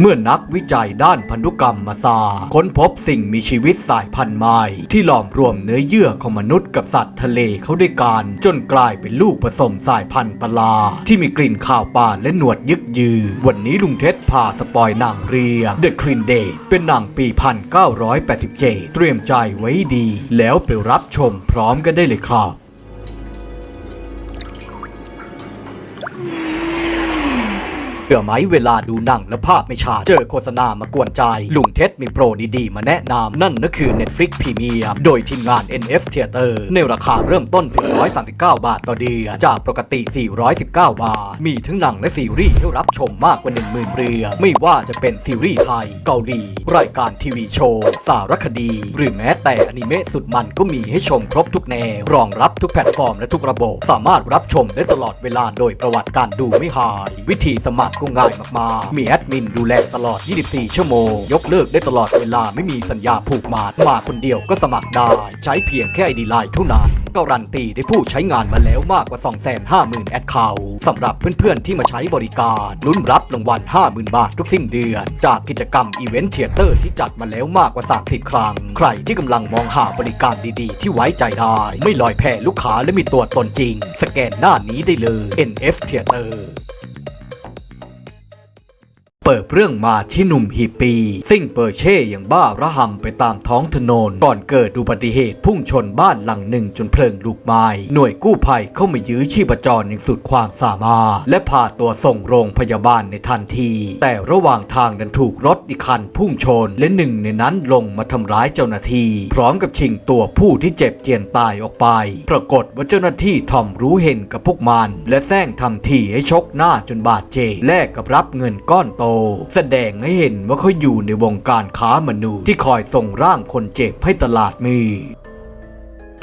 เมื่อนักวิจัยด้านพันธุกรรมมาซาค้นพบสิ่งมีชีวิตสายพันธุ์ใหม่ที่หลอมรวมเนื้อเยื่อของมนุษย์กับสัตว์ทะเลเข้าด้วยกันจนกลายเป็นลูกผสมสายพันธุ์ปลา ที่มีกลิ่นข่าวป่าและหนวดยึกยือ วันนี้ลุงเท็ดพาสปอยหนังเรีย The Clean Day เป็นหนังปี 1987 เตรียมใจไว้ดี แล้วไปรับชมพร้อมกันได้เลยครับ เบื่อไหมเวลาดูหนังและภาพไม่ชัดเจอโฆษณามากวนใจ ลุงเท็ดมีโปรดีๆ มาแนะนำ นั่นก็คือ Netflix Premium โดยทีมงาน NF Theater ในราคาเริ่มต้นเพียง139 บาทต่อเดือน จากปกติ 419 บาท มีทั้งหนังและซีรีส์ให้รับชมมากกว่า 10,000 เรื่อง ไม่ว่าจะเป็นซีรีส์ไทย เกาหลี รายการทีวีโชว์ สารคดี หรือแม้แต่อนิเมะสุดมันก็มีให้ชมครบทุกแนว รองรับทุกแพลตฟอร์มและทุกระบบ สามารถรับชมได้ตลอดเวลาโดยประวัติการดูไม่หาย วิธีสมัครก็ง่ายมากๆ มีแอดมินดูแลตลอด 24 ชั่วโมง ยกเลิกได้ตลอดเวลาไม่มีสัญญาผูกมัดมาคนเดียวก็สมัครได้ ใช้เพียงแค่ไอดีไลน์เท่านั้นการันตีได้ผู้ใช้งานมาแล้วมากกว่า 250,000 แอดเคาท์สำหรับเพื่อนๆ ที่มาใช้บริการลุ้นรับรางวัล 50,000 บาททุกสิ้นเดือน จากกิจกรรมอีเวนต์เทเตอร์ที่จัดมาแล้วมากกว่า 30 ครั้ง ใครที่กำลังมองหาบริการดีๆ ที่ไว้ใจได้ ไม่ลอยแพลูกค้าและมีตัวตนจริง สแกนหน้านี้ได้เลย NF Theater เปิดเรื่องมาที่หนุ่มฮิปปีซิ่งเปอร์เช่อย่างบ้าระห่ำไปตามท้องถนน ก่อนเกิดอุบัติเหตุพุ่งชนบ้านหลังหนึ่งจนเพลิงลุกไหม้หน่วยกู้ภัยเข้ามายื้อชีพจรอย่างสุดความสามารถ และพาตัวส่งโรงพยาบาลในทันที แต่ระหว่างทางดันถูกรถอีกคันพุ่งชน และหนึ่งในนั้นลงมาทำร้ายเจ้าหน้าที่ พร้อมกับชิงตัวผู้ที่เจ็บเจียนตายออกไป ปรากฏว่าเจ้าหน้าที่ทอมรู้เห็นกับพวกมัน และแซงทำทีให้ชกหน้าจนบาดเจ็บแลกกับรับเงินก้อนโตแสดงให้เห็นว่าเขาอยู่ในวงการค้ามนุษย์ที่คอยส่งร่างคนเจ็บให้ตลาดมี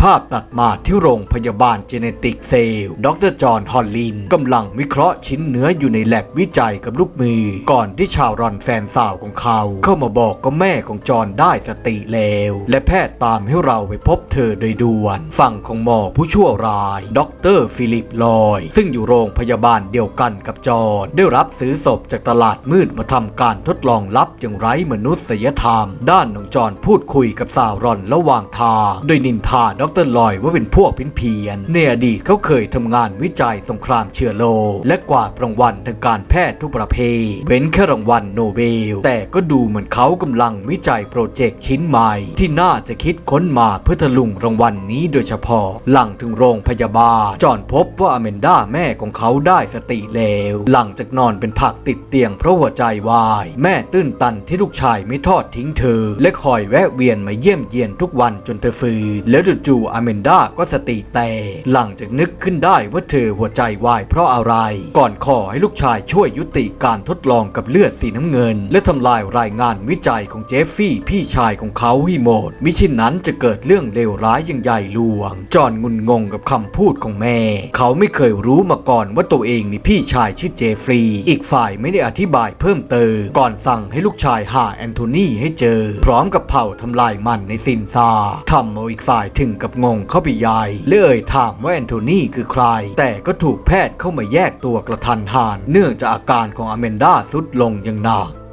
ภาพตัดมาที่โรงพยาบาลเจเนติกเซลดรจอห์นฮอลลินกำลังวิเคราะห์ชิ้นเนื้ออยู่ในแลบวิจัยกับลูกมือ ก่อนที่ชาวรอนแฟนสาวของเขา เข้ามาบอกก็แม่ของจอห์นได้สติแล้ว และแพทย์ตามให้เราไปพบเธอโดยด่วน ฝั่งของหมอผู้ชั่วร้าย ดรฟิลิปลอย ซึ่งอยู่โรงพยาบาลเดียวกันกับจอห์นได้รับซื้อศพจากตลาดมืดมาทำการทดลองลับอย่างไร้มนุษยธรรม ด้านของจอห์นพูดคุยกับสาวรอนระหว่างทางโดยนินทาดรลอยว่าเป็นพวกเพี้ยนในอดีตเขาเคยทำงานวิจัยสงครามเชื้อโรคและกวาดรางวัลทางการแพทย์ทุกประเภท เว้นแค่รางวัลโนเบล แต่ก็ดูเหมือนเขากำลังวิจัยโปรเจกต์ชิ้นใหม่ ที่น่าจะคิดค้นมาเพื่อทะลุงรางวัลนนี้โดยเฉพาะ หลังถึงโรงพยาบาล จอนพบว่าอเมนดาแม่ของเขาได้สติแล้ว หลังจากนอนเป็นผักติดเตียงเพราะหัวใจวาย แม่ตื้นตันที่ลูกชายไม่ทอดทิ้งเธอ และคอยแวะเวียนมาเยี่ยมเยียนทุกวันจนเธอฟื้นแล้วจู่ๆอเมนดาก็สติแตกหลังจากนึกขึ้นได้ว่าเธอหัวใจวายเพราะอะไร ก่อนขอให้ลูกชายช่วยยุติการทดลองกับเลือดสีน้ำเงิน และทำลายรายงานวิจัยของเจฟฟี่พี่ชายของเขาให้หมดมิเช่นนั้นจะเกิดเรื่องเลวร้ายอย่างใหญ่หลวง จอห์นงุนงงกับคำพูดของแม่ เขาไม่เคยรู้มาก่อนว่าตัวเองมีพี่ชายชื่อเจฟฟรีย์อีกฝ่ายไม่ได้อธิบายเพิ่มเติมก่อนสั่งให้ลูกชายหาแอนโทนีให้เจอ พร้อมกับเผาทำลายมันในซินซาทำเอาอีกฝ่ายถึงกับงงเข้าไปใหญ่และเอ่ยถามว่าแอนโทนีคือใคร แต่ก็ถูกแพทย์เข้ามาแยกตัวกระทันหันเนื่องจากอาการของอเมนดาสุดลงอย่างหนัก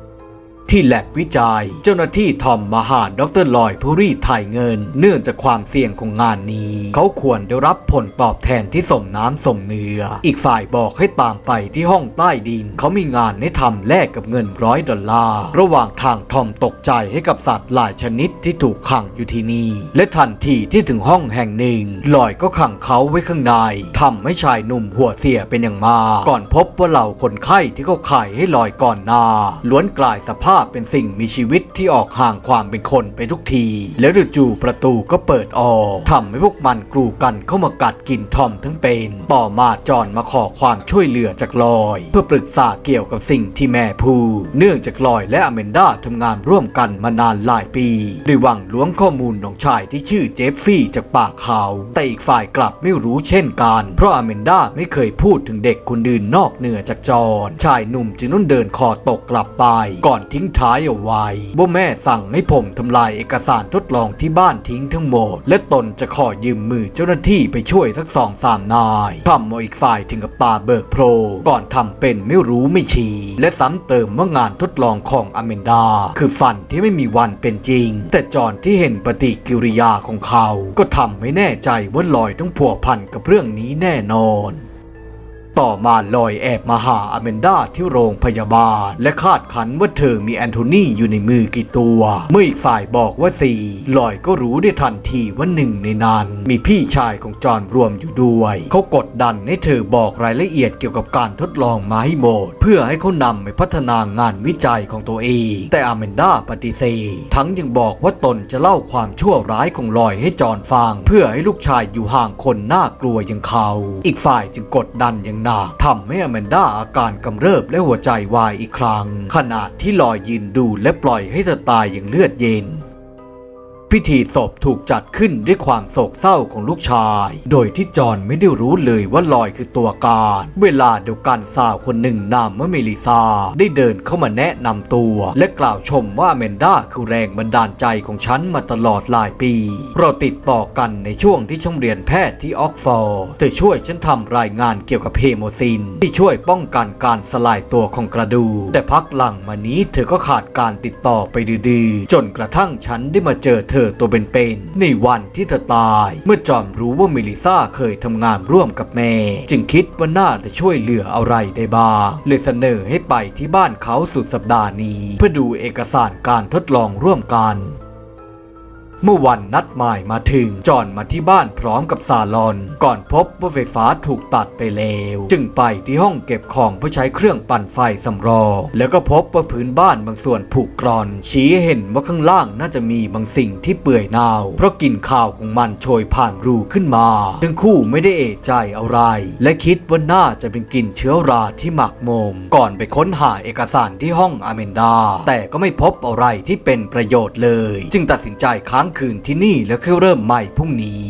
ที่แลบวิจัย เจ้าหน้าที่ทอมมาหารดรลอยผู้รีถ่ายเงิน เนื่องจากความเสี่ยงของงานนี้ เขาควรได้รับผลตอบแทนที่สมน้ำสมเนื้อ อีกฝ่ายบอกให้ตามไปที่ห้องใต้ดิน เขามีงานให้ทำแลกกับเงินร้อยดอลลาร์ ระหว่างทางทอมตกใจให้กับสัตว์หลายชนิดที่ถูกขังอยู่ที่นี่ และทันทีที่ถึงห้องแห่งหนึ่งลอยก็ขังเขาไว้ข้างในทำให้ชายหนุ่มหัวเสียเป็นอย่างมากก่อนพบว่าเหล่าคนไข้ที่เขาไข่ให้ลอยก่อนหน้าล้วนกลายสภาพเป็นสิ่งมีชีวิตที่ออกห่างความเป็นคนไปทุกที แล้วจู่ๆประตูก็เปิดออกทำให้พวกมันกรูกันเข้ามากัดกินทอมทั้งเป็น ต่อมาจอนมาขอความช่วยเหลือจากลอย เพื่อปรึกษาเกี่ยวกับสิ่งที่แม่พูดเนื่องจากลอยและอเมนดาทำงานร่วมกันมานานหลายปีโดยหวังล้วงข้อมูลของชายที่ชื่อเจฟฟี่จากปากเขาแต่อีกฝ่ายกลับไม่รู้เช่นกัน เพราะอเมนดาไม่เคยพูดถึงเด็กคนอื่นนอกเหนือจากจอนชายหนุ่มจึงต้องเดินคอตกกลับไป ก่อนทิ้งงท้ายเอาไว้ว่าแม่สั่งให้ผมทำลายเอกสารทดลองที่บ้านทิ้งทั้งหมด และตนจะขอยืมมือเจ้าหน้าที่ไปช่วยสักสองสามนายทำเอาอีกฝ่ายถึงกับตาเบิกโพลก่อนทำเป็นไม่รู้ไม่ชี้ และซ้ำเติมว่างานทดลองของอเมนดา คือฝันที่ไม่มีวันเป็นจริง แต่จอนที่เห็นปฏิกิริยาของเขา ก็ทำให้แน่ใจว่าลอยต้องผัวพันกับเรื่องนี้แน่นอน ต่อมาลอยแอบมาหาอเมนดาที่โรงพยาบาล และคาดขันว่าเธอมีแอนโทนีอยู่ในมือกี่ตัว เมื่ออีกฝ่ายบอกว่าสี่ลอยก็รู้ได้ทันทีว่าหนึ่งในนั้น มีพี่ชายของจอห์นรวมอยู่ด้วย เขากดดันให้เธอบอกรายละเอียดเกี่ยวกับการทดลองมาให้หมด เพื่อให้เขานำไปพัฒนางานวิจัยของตัวเอง แต่อเมนดาปฏิเสธทั้งยังบอกว่าตนจะเล่าความชั่วร้ายของลอยให้จอห์นฟัง เพื่อให้ลูกชายอยู่ห่างคนน่ากลัวอย่างเขา อีกฝ่ายจึงกดดันอย่างหนักทำให้อแมนดาอาการกำเริบและหัวใจวายอีกครั้ง ขณะที่ลอยยืนดูและปล่อยให้เธอตายอย่างเลือดเย็น พิธีศพถูกจัดขึ้นด้วยความโศกเศร้าของลูกชาย โดยที่จอห์นไม่ได้รู้เลยว่าลอยคือตัวการ เวลาเดียวกันสาวคนหนึ่งนามว่าเมลิซา ได้เดินเข้ามาแนะนำตัว และกล่าวชมว่าแมนด้าคือแรงบันดาลใจของฉันมาตลอดหลายปี เราติดต่อกันในช่วงที่ช่างเรียนแพทย์ที่ออกฟอร์ดเธอช่วยฉันทำรายงานเกี่ยวกับเฮโมซิน ที่ช่วยป้องกันการสลายตัวของกระดูกแต่พักหลังมานี้เธอก็ขาดการติดต่อไปดื้อๆจนกระทั่งฉันได้มาเจอเธอตัวเป็นๆในวันที่เธอตาย เมื่อจอมรู้ว่าเมลิซาเคยทำงานร่วมกับแม่ จึงคิดว่าน่าจะช่วยเหลืออะไรได้บ้างเลยเสนอให้ไปที่บ้านเขาสุดสัปดาห์นี้ เพื่อดูเอกสารการทดลองร่วมกัน เมื่อวันนัดหมายมาถึง จอนมาที่บ้านพร้อมกับซาลอน ก่อนพบว่าไฟฟ้าถูกตัดไปแล้ว จึงไปที่ห้องเก็บของเพื่อใช้เครื่องปั่นไฟสำรอง แล้วก็พบว่าพื้นบ้านบางส่วนผุกร่อน ชี้เห็นว่าข้างล่างน่าจะมีบางสิ่งที่เปื่อยเน่า เพราะกลิ่นข่าวของมันโชยผ่านรูขึ้นมาทั้งคู่ไม่ได้เอะใจอะไร และคิดว่าน่าจะเป็นกลิ่นเชื้อราที่หมักหมม ก่อนไปค้นหาเอกสารที่ห้องอเมนดา แต่ก็ไม่พบอะไรที่เป็นประโยชน์เลย จึงตัดสินใจค้างคืนที่นี่แล้วค่อยเริ่มใหม่พรุ่งนี้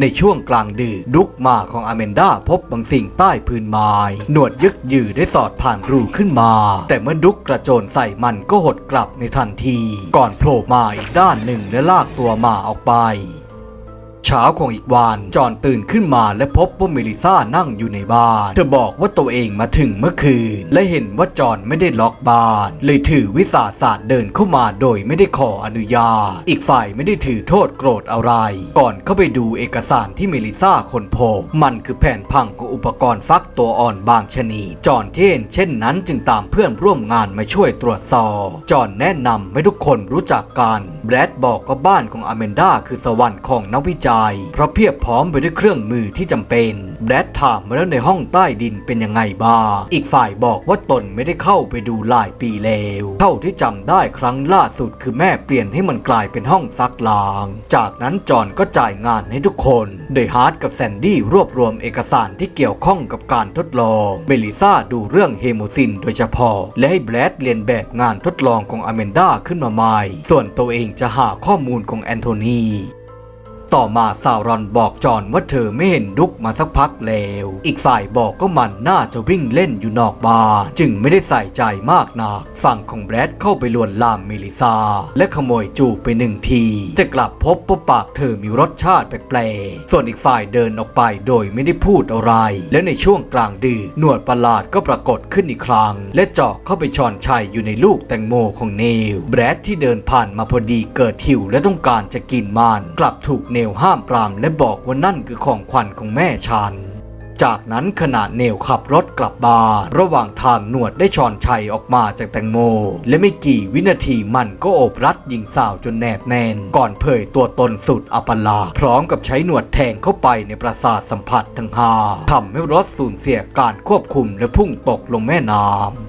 ในช่วงกลางดึกดุกมาของอเมนดาพบบางสิ่งใต้พื้นไม้ หนวดยึกยือได้สอดผ่านรูขึ้นมา แต่เมื่อดุกกระโจนใส่มันก็หดกลับในทันที ก่อนโผล่มาอีกด้านหนึ่งและลากตัวมาออกไป เช้าของอีกวันจอห์นตื่นขึ้นมาและพบว่าเมลิซ่านั่งอยู่ในบ้าน เธอบอกว่าตัวเองมาถึงเมื่อคืน และเห็นว่าจอห์นไม่ได้ล็อกบ้าน เลยถือวิสาสะเดินเข้ามาโดยไม่ได้ขออนุญาต อีกฝ่ายไม่ได้ถือโทษโกรธอะไร ก่อนเข้าไปดูเอกสารที่เมลิซ่าคนพบมันคือแผ่นพังของอุปกรณ์ฟักตัวอ่อนบางชนิดจอห์นที่เห็นเช่นนั้นจึงตามเพื่อนร่วมงานมาช่วยตรวจสอบจอห์นแนะนำให้ทุกคนรู้จักกันแบรดบอกว่าบ้านของอเมนดาคือสวรรค์ของนักวิจัยเพราะเพียบพร้อมไปด้วยเครื่องมือที่จำเป็นแบรดถามมาแล้วในห้องใต้ดินเป็นยังไงบ้างอีกฝ่ายบอกว่าตนไม่ได้เข้าไปดูหลายปีแล้วเท่าที่จำได้ครั้งล่าสุดคือแม่เปลี่ยนให้มันกลายเป็นห้องซักล้าง จากนั้นจอห์นก็จ่ายงานให้ทุกคน โดยฮาร์ดกับแซนดี้รวบรวมเอกสารที่เกี่ยวข้องกับการทดลองเมลิซาดูเรื่องเฮโมซินโดยเฉพาะ และให้แบรดเรียนแบบงานทดลองของอเมนดาขึ้นมาใหม่ ส่วนตัวเองจะหาข้อมูลของแอนโทนี ต่อมาซาวรอนบอกจอนว่าเธอไม่เห็นดุกมาสักพักแล้ว อีกฝ่ายบอกก็มันน่าจะวิ่งเล่นอยู่นอกบ้านจึงไม่ได้ใส่ใจมากนักฝั่งของแบรดเข้าไปลวนลามเมลิซา และขโมยจูบไปหนึ่งที จะกลับพบว่าปากเธอมีรสชาติแปลกๆ ส่วนอีกฝ่ายเดินออกไปโดยไม่ได้พูดอะไร และในช่วงกลางดึกหนวดประหลาดก็ปรากฏขึ้นอีกครั้ง และเจาะเข้าไปชอนชัยอยู่ในลูกแตงโมของเนลแบรดที่เดินผ่านมาพอดีเกิดหิวและต้องการจะกินมันกลับถูกเนลห้ามปรามและบอกว่านั่นคือของขวัญของแม่ฉันจากนั้นขณะเนลขับรถกลับบ้านระหว่างทางหนวดได้ชอนชัยออกมาจากแตงโม และไม่กี่วินาทีมันก็โอบรัดหญิงสาวจนแนบแน่น ก่อนเผยตัวตนสุดอัปลา พร้อมกับใช้หนวดแทงเข้าไปในประสาทสัมผัสทั้งห้าทำให้รถสูญเสียการควบคุมและพุ่งตกลงแม่น้ำ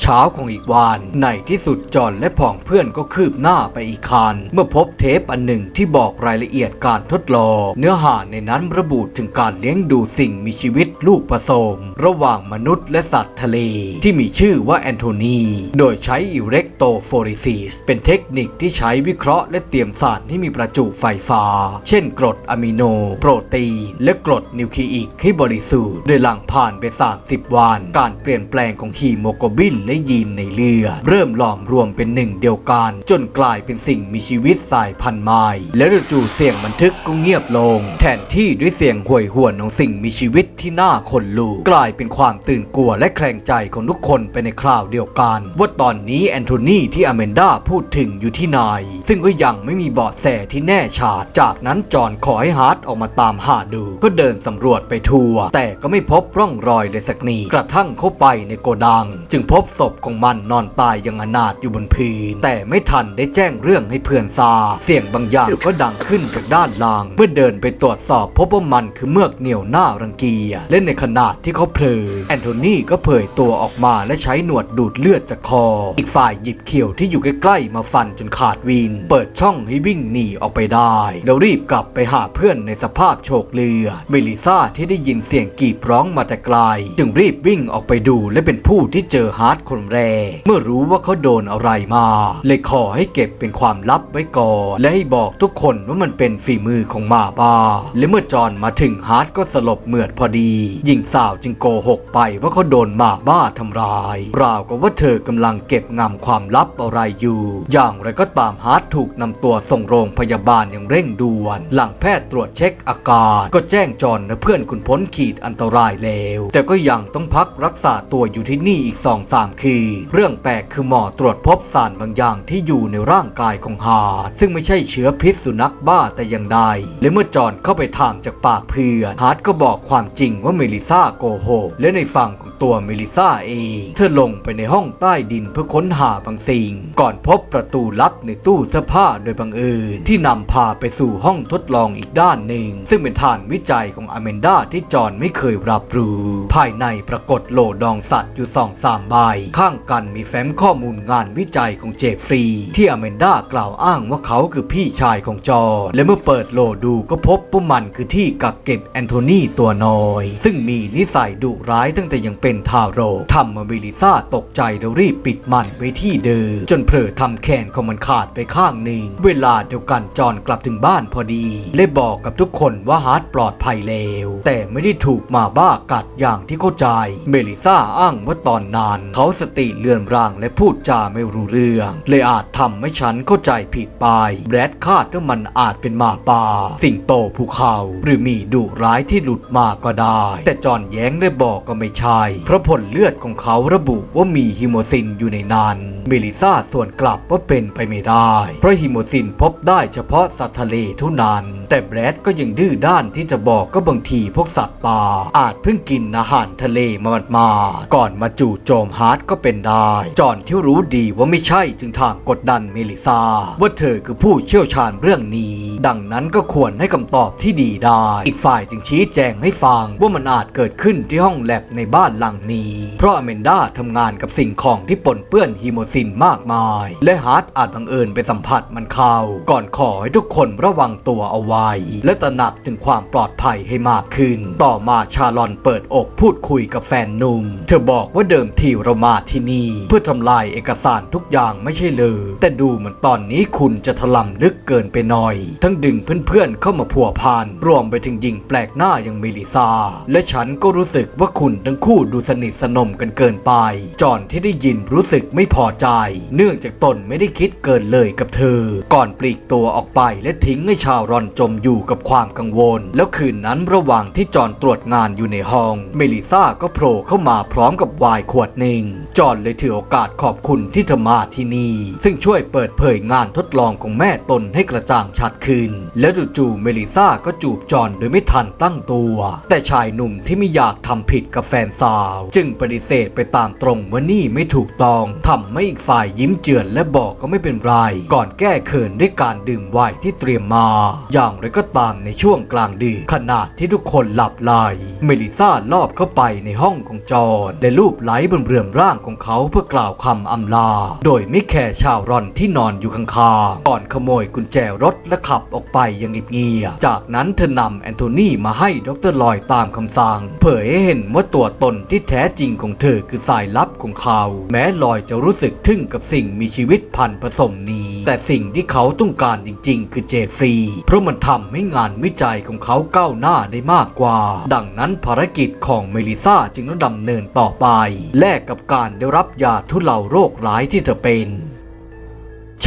เช้าของอีกวันในที่สุดจอห์นและผองเพื่อนก็คืบหน้าไปอีกคัน เมื่อพบเทปอันหนึ่งที่บอกรายละเอียดการทดลอง เนื้อหาในนั้นระบุถึงการเลี้ยงดูสิ่งมีชีวิตลูกผสม ระหว่างมนุษย์และสัตว์ทะเล ที่มีชื่อว่าแอนโทนี โดยใช้อิเล็กโตโฟริซิสเป็นเทคนิคที่ใช้วิเคราะห์และเตรียมสารที่มีประจุไฟฟ้า เช่นกรดอะมิโน โปรตีน และกรดนิวคลีอิกให้บริสุทธิ์โดยหลังผ่านไป 30 วัน การเปลี่ยนแปลงของฮีโมโกลบินและยีนในเลือดเริ่มหลอมรวมเป็นหนึ่งเดียวกัน จนกลายเป็นสิ่งมีชีวิตสายพันธุ์ใหม่และจู่ๆเสียงบันทึกก็เงียบลง แทนที่ด้วยเสียงห่วยหวนของสิ่งมีชีวิตที่น่าขนลุกกลายเป็นความตื่นกลัวและแคลงใจของทุกคนไปในคราวเดียวกัน ว่าตอนนี้แอนโทนีที่อเมนดาพูดถึงอยู่ที่ไหนซึ่งก็ยังไม่มีเบาะแสที่แน่ชัดจากนั้นจอห์นขอให้ฮาร์ดออกมาตามหาดู ก็เดินสำรวจไปทั่ว แต่ก็ไม่พบร่องรอยเลยสักนิดกระทั่งเข้าไปในโกดัง จึงพบศพของมันนอนตายย่างอนาถอยู่บนพื้นแต่ไม่ทันได้แจ้งเรื่องให้เพื่อนทราบเสียงบางอย่างก็ดังขึ้นจากด้านล่าง เมื่อเดินไปตรวจสอบพบว่ามันคือเมือกเหนียวหน้ารังเกียจและในขณะที่เขาเพลอแอนโทนีก็เผยตัวออกมาและใช้หนวดดูดเลือดจากคอ อีกฝ่ายหยิบเขียวที่อยู่ใกล้ๆมาฟันจนขาดวิน เปิดช่องให้วิ่งหนีออกไปได้แล้วรีบกลับไปหาเพื่อนในสภาพโชกเลือเมลิซาที่ได้ยินเสียงกรีดร้องมาแต่ไกล จึงรีบวิ่งออกไปดูและเป็นผู้ที่เจอฮาร์ดคนแรก เมื่อรู้ว่าเขาโดนอะไรมา เลยขอให้เก็บเป็นความลับไว้ก่อน และให้บอกทุกคนว่ามันเป็นฝีมือของหมาบ้าและเมื่อจอนมาถึงฮาร์ดก็สลบเหมือดพอดีหญิงสาวจึงโกหกไปว่าเขาโดนหมาบ้าทำร้าย ราวกับว่าเธอกำลังเก็บงำความลับอะไรอยู่ อย่างไรก็ตามฮาร์ดถูกนำตัวส่งโรงพยาบาลอย่างเร่งด่วน หลังแพทย์ตรวจเช็คอาการ ก็แจ้งจอนและเพื่อนคุณพ้นขีดอันตรายแล้ว แต่ก็ยังต้องพักรักษาตัวอยู่ที่นี่อีก2องสามคืนเรื่องแปลกคือหมอตรวจพบสารบางอย่างที่อยู่ในร่างกายของฮาร์ดซึ่งไม่ใช่เชื้อพิษสุนัขบ้าแต่อย่างใด และเมื่อจอนเข้าไปถามจากปากเพื่อนฮาร์ดก็บอกความจริงว่าเมลิซาโกหกและในฝั่งของตัวเมลิซาเองเธอลงไปในห้องใต้ดินเพื่อค้นหาบางสิ่ง ก่อนพบประตูลับในตู้เสื้อผ้าโดยบังเอิญที่นำพาไปสู่ห้องทดลองอีกด้านหนึ่ง ซึ่งเป็นฐานวิจัยของอเมนดาที่จอนไม่เคยรับรู้ ภายในปรากฏโหลดองสัตว์อยู่สองสามใบข้างกันมีแฟ้มข้อมูลงานวิจัยของเจฟฟรีย์ที่อเมนดากล่าวอ้างว่าเขาคือพี่ชายของจอห์นและเมื่อเปิดโหลดูก็พบว่ามันคือที่กักเก็บแอนโทนีตัวน้อย ซึ่งมีนิสัยดุร้ายตั้งแต่ยังเป็นทารกทำมาเมลิซาตกใจแล้วรีบปิดมันไว้ที่เดิมจนเผลอทำแขนของมันขาดไปข้างหนึ่ง เวลาเดียวกันจอห์นกลับถึงบ้านพอดีเลยบอกกับทุกคนว่าฮาร์ดปลอดภัยแล้ว แต่ไม่ได้ถูกหมาบ้ากัดอย่างที่เข้าใจ เมลิซาอ้างว่าตอนนั้นเขาสติเลือนร่างและพูดจาไม่รู้เรื่อง เลยอาจทำให้ฉันเข้าใจผิดไป แบรดคาดว่ามันอาจเป็นหมาป่า สิ่งโตภูเขา หรือมีดุร้ายที่หลุดมาก็ได้ แต่จอนแย้งได้บอกก็ไม่ใช่ เพราะผลเลือดของเขาระบุว่ามีฮิโมซินอยู่ในนั้น เมลิซาส่วนกลับว่าเป็นไปไม่ได้ เพราะฮิโมซินพบได้เฉพาะสัตว์ทะเลเท่านั้น แต่แบรดก็ยังดื้อด้านที่จะบอกก็บางทีพวกสัตว์ป่า อาจเพิ่งกินอาหารทะเลมามาก่อนมาจู่โจมฮาร์ดก็เป็นได้ จอห์นที่รู้ดีว่าไม่ใช่จึงถามกดดันเมลิซาว่าเธอคือผู้เชี่ยวชาญเรื่องนี้ ดังนั้นก็ควรให้คำตอบที่ดีได้ อีกฝ่ายจึงชี้แจงให้ฟังว่ามันอาจเกิดขึ้นที่ห้องแลบในบ้านหลังนี้ เพราะอเมนดาทำงานกับสิ่งของที่ปนเปื้อนฮีโมซินมากมาย และฮาร์ดอาจบังเอิญไปสัมผัสมันเข้า ก่อนขอให้ทุกคนระวังตัวเอาไว้ และตระหนักถึงความปลอดภัยให้มากขึ้น ต่อมาชาลอนเปิดอกพูดคุยกับแฟนหนุ่ม เธอบอกว่าเดิมทีเรามาที่นี่ เพื่อทำลายเอกสารทุกอย่างไม่ใช่เลย แต่ดูเหมือนตอนนี้คุณจะถล่มลึกเกินไปหน่อย ทั้งดึงเพื่อนๆเข้ามาพัวพันรวมไปถึงหญิงแปลกหน้าอย่างเมลิซา และฉันก็รู้สึกว่าคุณทั้งคู่ดูสนิทสนมกันเกินไป จอนที่ได้ยินรู้สึกไม่พอใจเนื่องจากตนไม่ได้คิดเกินเลยกับเธอ ก่อนปลีกตัวออกไปและทิ้งให้ชาวรอนจมอยู่กับความกังวล แล้วคืนนั้นระหว่างที่จอนตรวจงานอยู่ในห้อง เมลิซาก็โผล่เข้ามาพร้อมกับวน์ขวดหนึ่ง จอนเลยถือโอกาสขอบคุณที่เธอมาที่นี่ ซึ่งช่วยเปิดเผยงานทดลองของแม่ตนให้กระจ่างชัดขึ้น แล้วจู่ๆเมลิซาก็จูบจอนโดยไม่ทันตั้งตัว แต่ชายหนุ่มที่ไม่อยากทำผิดกับแฟนสาว จึงปฏิเสธไปตามตรงว่านี่ไม่ถูกต้องทำให้อีกฝ่ายยิ้มเจือนและบอกก็ไม่เป็นไร ก่อนแก้เขินด้วยการดื่มไวน์ที่เตรียมมา อย่างไรก็ตามในช่วงกลางดึกขณะที่ทุกคนหลับไหลเมลิซาลอบเข้าไปในห้องของจอห์นและลูบไล้บนเรือนร่างของเขาเพื่อกล่าวคำอำลา โดยไม่แคร์ชาวรอนที่นอนอยู่ข้างๆก่อนขโมยกุญแจรถและขับออกไปอย่างเงียบๆจากนั้นเธอนำแอนโทนีมาให้ดรลอยตามคำสั่ง เผยให้เห็นว่าตัวตนที่แท้จริงของเธอคือสายลับของเขา แม้ลอยจะรู้สึกทึ่งกับสิ่งมีชีวิตพันผสมนี้ แต่สิ่งที่เขาต้องการจริง ๆ คือเจฟรีย์เพราะมันทำให้งานวิจัยของเขาก้าวหน้าได้มากกว่า ดังนั้นภารกิจของเมลิซาจึงต้องดำเนินต่อไป แลกกับการได้รับยาทุเลาโรคร้ายที่เธอเป็น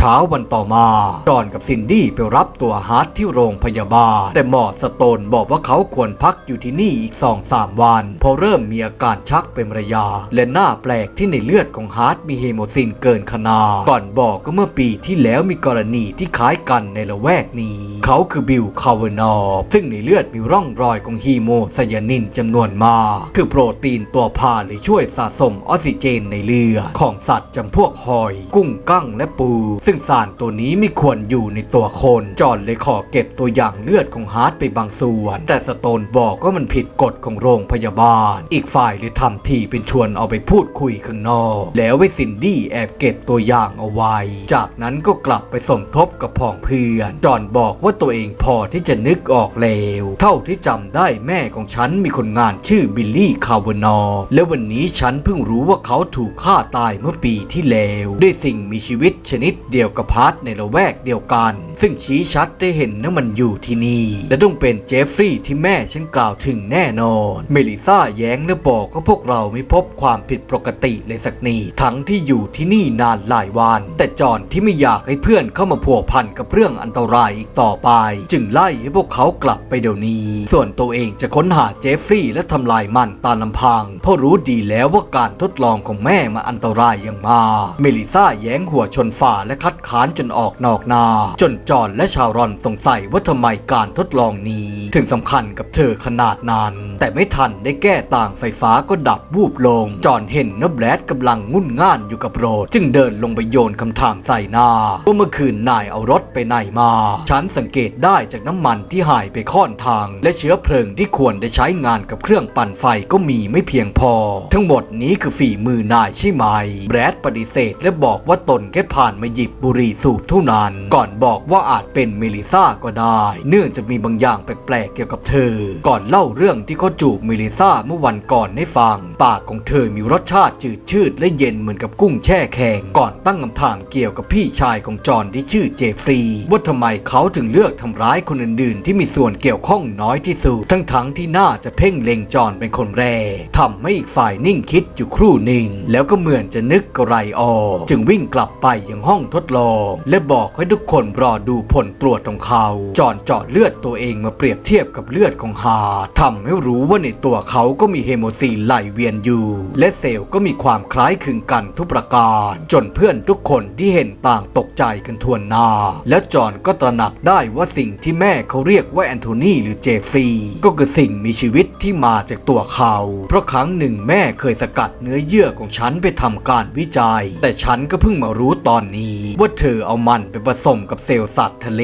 ช้าวันต่อมา จอห์นกับซินดี้ไปรับตัวฮาร์ดที่โรงพยาบาล แต่หมอสโตนบอกว่าเขาควรพักอยู่ที่นี่อีกสองสามวันเพราะเริ่มมีอาการชักเป็นระยะ และน่าแปลกที่ในเลือดของฮาร์ดมีเฮโมซินเกินขนาดก่อนบอกก็เมื่อปีที่แล้วมีกรณีที่คล้ายกันในละแวกนี้ เขาคือบิลคาร์เวนอฟซึ่งในเลือดมีร่องรอยของฮีโมไซยานินจำนวนมากคือโปรตีนตัวพาหรือช่วยสะสมออกซิเจนในเลือดของสัตว์จำพวกหอย กุ้งกั้งและปูซึ่งึ่งสารตัวนี้ไม่ควรอยู่ในตัวคน จอนเลยขอเก็บตัวอย่างเลือดของฮาร์ดไปบางส่วน แต่สโตนบอกว่ามันผิดกฎของโรงพยาบาล อีกฝ่ายเลยทำทีเป็นชวนเอาไปพูดคุยข้างนอก แล้วไว้ซินดี้แอบเก็บตัวอย่างเอาไว้ จากนั้นก็กลับไปสมทบกับพ้องเพื่อน จอนบอกว่าตัวเองพอที่จะนึกออกแล้วเท่าที่จำได้แม่ของฉันมีคนงานชื่อบิลลี่คาร์เวนอและวันนี้ฉันเพิ่งรู้ว่าเขาถูกฆ่าตายเมื่อปีที่แล้วด้วยสิ่งมีชีวิตชนิดเดียวียวกับพาร์ทในละแวกเดียวกัน ซึ่งชี้ชัดได้เห็นนะมันอยู่ที่นี่ และต้องเป็นเจฟฟรีย์ที่แม่ฉันกล่าวถึงแน่นอน เมลิซาแย้งและบอกว่าพวกเราไม่พบความผิดปกติเลยสักนิดทั้งที่อยู่ที่นี่นานหลายวัน แต่จอนที่ไม่อยากให้เพื่อนเข้ามาพัวพันกับเรื่องอันตรายอีกต่อไป จึงไล่ให้พวกเขากลับไปเดี๋ยวนี้ ส่วนตัวเองจะค้นหาเจฟฟรีย์และทำลายมันตามลำพัง เพราะรู้ดีแล้วว่าการทดลองของแม่มาอันตรายอย่างมากเมลิซาแย้งหัวชนฝาและคัดค้านจนออกนอกนา จนจอนและชาวรอนสงสัยว่าทำไมการทดลองนี้ ถึงสำคัญกับเธอขนาดนั้น แต่ไม่ทันได้แก้ต่างไฟฟ้าก็ดับวูบลง จอนเห็นนะแบรดกำลังงุ่นง่านอยู่กับโรด จึงเดินลงไปโยนคำถามใส่หน้าว่าเมื่อคืนนายเอารถไปไหนมา ฉันสังเกตได้จากน้ำมันที่หายไปค่อนทาง และเชื้อเพลิงที่ควรได้ใช้งานกับเครื่องปั่นไฟก็มีไม่เพียงพอ ทั้งหมดนี้คือฝีมือนายใช่ไหม แบรดปฏิเสธและบอกว่าตนแค่ผ่านมาหยิบบุหรี่สูบเท่านั้น ก่อนบอกว่าอาจเป็นเมลิซาก็ได้ เนื่องจากมีบางอย่างแปลกๆเกี่ยวกับเธอ ก่อนเล่าเรื่องที่เขาจูบเมลิซาเมื่อวันก่อนให้ฟัง ปากของเธอมีรสชาติจืดชืดและเย็นเหมือนกับกุ้งแช่แข็งก่อนตั้งคำถามเกี่ยวกับพี่ชายของจอห์นที่ชื่อเจฟฟรีย์ว่าทำไมเขาถึงเลือกทำร้ายคนอื่นๆ ที่มีส่วนเกี่ยวข้องน้อยที่สุดทั้งๆที่น่าจะเพ่งเล็งจอห์นเป็นคนแรกทำให้อีกฝ่ายนิ่งคิดอยู่ครู่หนึ่ง แล้วก็เหมือนจะนึกกระไรออกจึงวิ่งกลับไปยังห้องทดลอง และบอกให้ทุกคนรอดูผลตรวจของเขา จอนเจาะเลือดตัวเองมาเปรียบเทียบกับเลือดของฮาทำให้รู้ว่าในตัวเขาก็มีเฮโมซีนไหลเวียนอยู่ และเซลล์ก็มีความคล้ายคลึงกันทุกประการ จนเพื่อนทุกคนที่เห็นต่างตกใจกันทวนหนาและจอนก็ตระหนักได้ว่าสิ่งที่แม่เขาเรียกว่าแอนโทนีหรือเจฟฟรีย์ก็คือสิ่งมีชีวิตที่มาจากตัวเขา เพราะครั้งหนึ่งแม่เคยสกัดเนื้อเยื่อของฉันไปทำการวิจัย แต่ฉันก็เพิ่งมารู้ตอนนี้ว่าเธอเอามันไปผสมกับเซลล์สัตว์ทะเล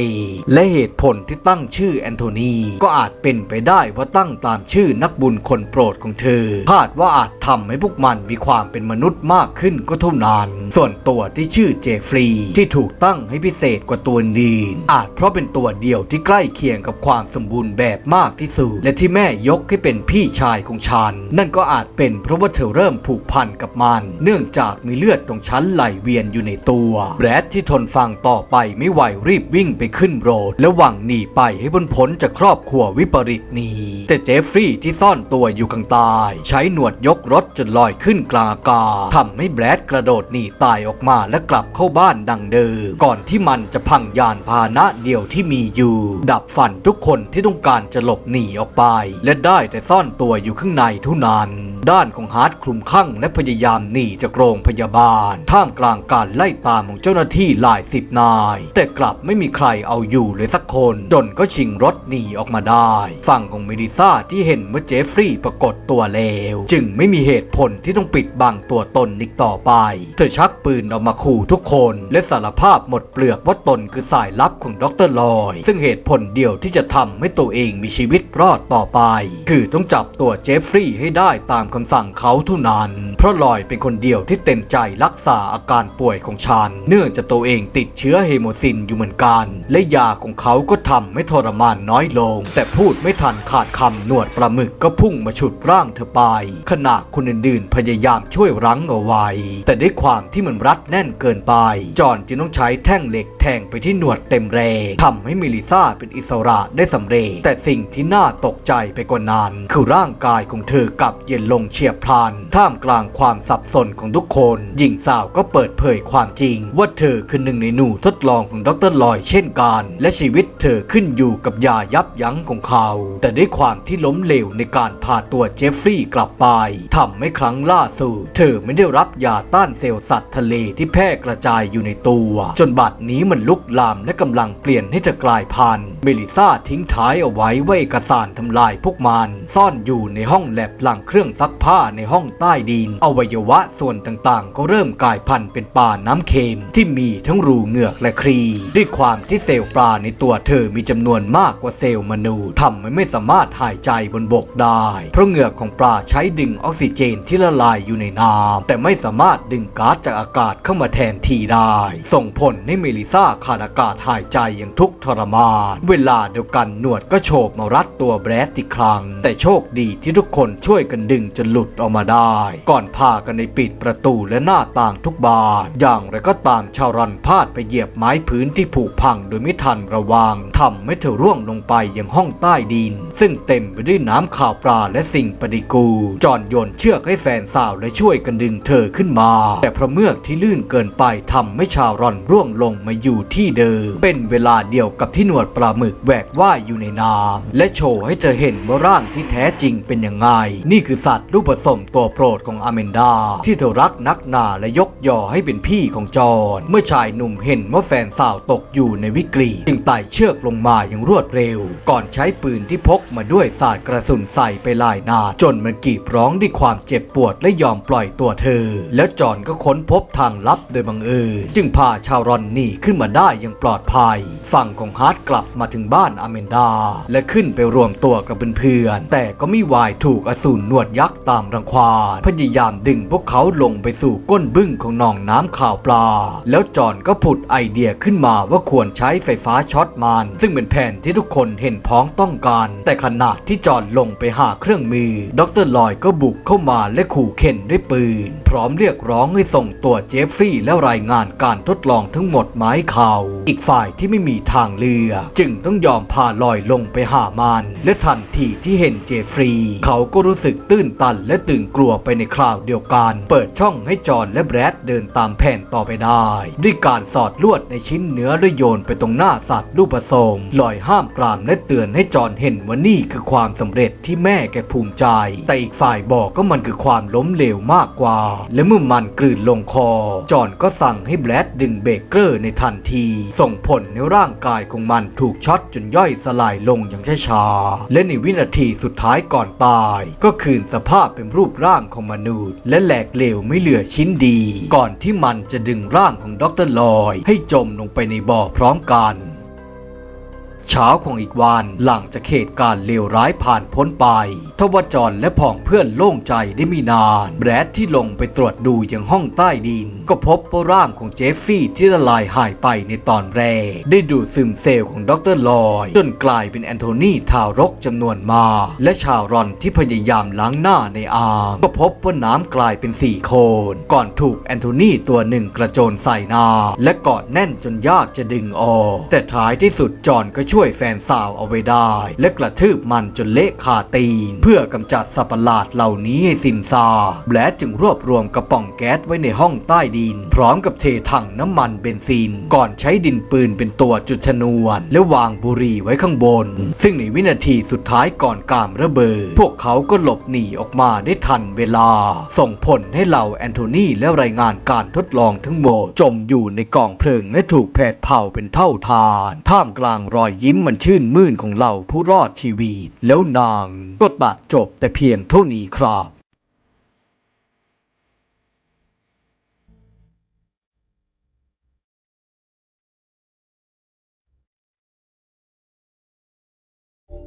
และเหตุผลที่ตั้งชื่อแอนโทนี ก็อาจเป็นไปได้ว่าตั้งตามชื่อนักบุญคนโปรดของเธอ คาดว่าอาจทำให้พวกมันมีความเป็นมนุษย์มากขึ้นก็เท่านั้นส่วนตัวที่ชื่อเจฟฟรีย์ที่ถูกตั้งให้พิเศษกว่าตัวอื่นอาจเพราะเป็นตัวเดียวที่ใกล้เคียงกับความสมบูรณ์แบบมากที่สุดและที่แม่ยกให้เป็นพี่ชายของฉัน นั่นก็อาจเป็นเพราะว่าเธอเริ่มผูกพันกับมัน เนื่องจากมีเลือดตรงชั้นไหลเวียนอยู่ในตัวแบรดที่ทนฟังต่อไปไม่ไหวรีบวิ่งไปขึ้นโรด และหวังหนีไปให้พ้นพ้นจากครอบครัววิปริตนี้ แต่เจฟฟรีย์ที่ซ่อนตัวอยู่ข้างใต้ใช้หนวดยกรถจนลอยขึ้นกลางอากาศทำให้แบรดกระโดดหนีตายออกมาและกลับเข้าบ้านดังเดิม ก่อนที่มันจะพังยานพาหนะเดียวที่มีอยู่ ดับฝันทุกคนที่ต้องการจะหลบหนีออกไป และได้แต่ซ่อนตัวอยู่ข้างในเท่านั้นด้านของฮาร์ดคลุมข้างและพยายามหนีจากโรงพยาบาล ท่ามกลางการไล่ตามของเจ้าหน้าที่หลายสิบนาย แต่กลับไม่มีใครเอาอยู่เลยสักคนจนก็ชิงรถหนีออกมาได้ ฝั่งของเมดิซ่าที่เห็นว่าเจฟฟรีย์ปรากฏตัวแล้ว จึงไม่มีเหตุผลที่ต้องปิดบังตัวตนอีกต่อไป เธอชักปืนออกมาขู่ทุกคน และสารภาพหมดเปลือกว่าตนคือสายลับของดรลอย ซึ่งเหตุผลเดียวที่จะทำให้ตัวเองมีชีวิตรอดต่อไป คือต้องจับตัวเจฟฟรีย์ให้ได้ตามคำสั่งเขาเท่านั้น เพราะลอยเป็นคนเดียวที่เต็มใจรักษาอาการป่วยของฉัน เนื่องจะตัวเองติดเชื้อเฮโมซินอยู่เหมือนกัน และยาของเขาก็ทำให้ทรมานน้อยลง แต่พูดไม่ทันขาดคำหนวดปลาหมึกก็พุ่งมาฉุดร่างเธอไป ขณะคนอื่นๆ พยายามช่วยรั้งเอาไว้ แต่ด้วยความที่มันรัดแน่นเกินไป จอนจึงต้องใช้แท่งเหล็กแทงไปที่หนวดเต็มแรงทำให้เมลิซาเป็นอิสระได้สำเร็จ แต่สิ่งที่น่าตกใจไปกว่านั้น คือร่างกายของเธอกลับเย็นลงเฉียบพลันท่ามกลางความสับสนของทุกคนหญิงสาวก็เปิดเผยความจริง ว่าเธอคือหนึ่งในหนูทดลองของดรลอยเช่นกัน และชีวิต เธอขึ้นอยู่กับยายับยั้งของเขา แต่ด้วยความที่ล้มเหลวในการพาตัวเจฟฟรีย์กลับไปทำให้ครั้งล่าสุดเธอไม่ได้รับยาต้านเซลล์สัตว์ทะเลที่แพร่กระจายอยู่ในตัว จนบัดนี้มันลุกลามและกำลังเปลี่ยนให้เธอกลายพันธุ์เมลิซาทิ้งท้ายเอาไว้ว่าเอกสารทำลายพวกมัน ซ่อนอยู่ในห้องแลบหลังเครื่องซักผ้าในห้องใต้ดิน อวัยวะส่วนต่างๆ ก็เริ่มกลายพันธุ์เป็นปลาน้ำเค็มที่มีทั้งรูเหงือกและครี ด้วยความที่เซลล์ปลาในตัวเธอมีจำนวนมากกว่าเซลล์มนุษย์ทำให้ไม่สามารถหายใจบนบกได้ เพราะเหงือกของปลาใช้ดึงออกซิเจนที่ละลายอยู่ในน้ำแต่ไม่สามารถดึงก๊าซจากอากาศเข้ามาแทนที่ได้ ส่งผลให้เมลิซาขาดอากาศหายใจอย่างทุกข์ทรมาน เวลาเดียวกันหนวดก็โฉบมารัดตัวแบรดอีกครั้ง แต่โชคดีที่ทุกคนช่วยกันดึงจนหลุดออกมาได้ ก่อนพากันในปิดประตูและหน้าต่างทุกบาน อย่างไรก็ตามชาวรันพลาดไปเหยียบไม้พื้นที่ผุพังโดยไม่ทันระวังทำให้เธอร่วงลงไปยังห้องใต้ดิน ซึ่งเต็มไปด้วยน้ำข่าวปลาและสิ่งปฏิกูลจอนโยนเชือกให้แฟนสาวและช่วยกันดึงเธอขึ้นมา แต่พระเมือกที่ลื่นเกินไปทำให้ชาวรอนร่วงลงมาอยู่ที่เดิม เป็นเวลาเดียวกับที่หนวดปลาหมึกแหวกว่ายอยู่ในน้ำและโชว์ให้เธอเห็นว่าร่างที่แท้จริงเป็นยังไง นี่คือสัตว์รูปผสมตัวโปรดของอเมนดา ที่เธอรักนักหนาและยกยอให้เป็นพี่ของจอนเมื่อชายหนุ่มเห็นว่าแฟนสาวตกอยู่ในวิกฤตจึงไต่เชือกลงมาอย่างรวดเร็ว ก่อนใช้ปืนที่พกมาด้วยสาดกระสุนใส่ไปหลายนาดจนมันกรีดร้องด้วยความเจ็บปวดและยอมปล่อยตัวเธอ แล้วจอห์นก็ค้นพบทางลับโดยบังเอิญจึงพาชาวรอนนี่ขึ้นมาได้อย่างปลอดภัย ฝั่งของฮาร์ดกลับมาถึงบ้านอเมนดา และขึ้นไปรวมตัวกับเพื่อนๆแต่ก็ไม่วายถูกอสูรหนวดยักษ์ตามรังควานพยายามดึงพวกเขาลงไปสู่ก้นบึ้งของหนองน้ำข่าวปลา แล้วจอห์นก็ผุดไอเดียขึ้นมาว่าควรใช้ไฟฟ้าช็อต มันซึ่งเป็นแผนที่ทุกคนเห็นพ้องต้องการ แต่ขณะที่จอห์นลงไปหาเครื่องมือดรลอยก็บุกเข้ามาและขู่เข็นด้วยปืน พร้อมเรียกร้องให้ส่งตัวเจฟฟี่และรายงานการทดลองทั้งหมดไม้เขาอีกฝ่ายที่ไม่มีทางเลือกจึงต้องยอมพาลอยลงไปหามันและทันทีที่เห็นเจฟฟรีย์เขาก็รู้สึกตื้นตันและตื่นกลัวไปในคราวเดียวกัน เปิดช่องให้จอห์นและแบรดเดินตามแผนต่อไปได้ ด้วยการสอดลวดในชิ้นเนื้อและโยนไปตรงหน้าสัตว์รูปผสมลอยห้ามปรามและเตือนให้จอห์นเห็นว่านี่คือความสำเร็จที่แม่แกภูมิใจ แต่อีกฝ่ายบอกก็มันคือความล้มเหลวมากกว่า และเมื่อมันกลืนลงคอ จอห์นก็สั่งให้แบรดดึงเบเกอร์ในทันที ส่งผลในร่างกายของมันถูกช็อตจนย่อยสลายลงอย่างช้าๆและในวินาทีสุดท้ายก่อนตาย ก็คืนสภาพเป็นรูปร่างของมนุษย์ และแหลกเหลวไม่เหลือชิ้นดี ก่อนที่มันจะดึงร่างของดรลอย ให้จมลงไปในบ่อพร้อมกัน เช้าของอีกวันหลังจากเหตุการณ์เลวร้ายผ่านพ้นไป ทวจรและพ่องเพื่อนโล่งใจได้ไมีนานแบรดที่ลงไปตรวจดูยังห้องใต้ดิน ก็พบว่าร่างของเจฟฟี่ที่ละลายหายไปในตอนแรก ได้ดูดซึมเซลล์ของดรลอย จนกลายเป็นแอนโทนีทารกจำนวนมา และชาวรอนที่พยายามล้างหน้าในอ่างก็พบว่าน้ำกลายเป็นสี่โคนก่อนถูกแอนโทนีตัวหนึ่งกระโจนใส่นาและกาะแน่นจนยากจะดึงออกแต่ท้ายที่สุดจอนก็ช่วยวยแฟนสาวเอาไว้ได้ และกระทืบมันจนเละคาตีน เพื่อกำจัดสัตว์ประหลาดเหล่านี้ให้สิ้นซาแบลดจึงรวบรวมกระป๋องแก๊สไว้ในห้องใต้ดิน พร้อมกับเทถังน้ำมันเบนซิน ก่อนใช้ดินปืนเป็นตัวจุดชนวน และวางบุหรี่ไว้ข้างบน ซึ่งในวินาทีสุดท้ายก่อนการระเบิด พวกเขาก็หลบหนีออกมาได้ทันเวลา ส่งผลให้เหล่าแอนโทนีและรายงานการทดลองทั้งหมดจมอยู่ในกองเพลิงและถูกแผดเผาเป็นเท่าทาน ท่ามกลางรอยยิ้มมันชื่นมื่นของเหล่าผู้รอดชีวิตแล้วนางก็ตัดจบแต่เพียงเท่านี้ครับ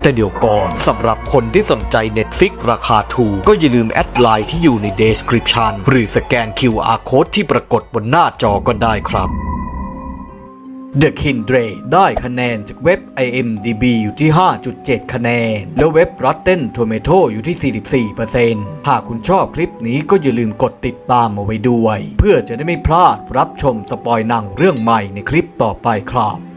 แต่เดี๋ยวก่อนสำหรับคนที่สนใจ Netflix ราคาถูก ก็อย่าลืมแอดไลน์ที่อยู่ใน description หรือสแกน QR code ที่ปรากฏบนหน้าจอก็ได้ครับ The k i n d r e ได้คะแนนจากเว็บ IMDB อยู่ที่ 5.7 คะแนน แล้วเว็บ Rotten Tomato อยู่ที่ 44%หากคุณชอบคลิปนี้ก็อย่าลืมกดติดตามเอาไว้ด้วย เพื่อจะได้ไม่พลาดรับชมสปอยหนังเรื่องใหม่ในคลิปต่อไปครับ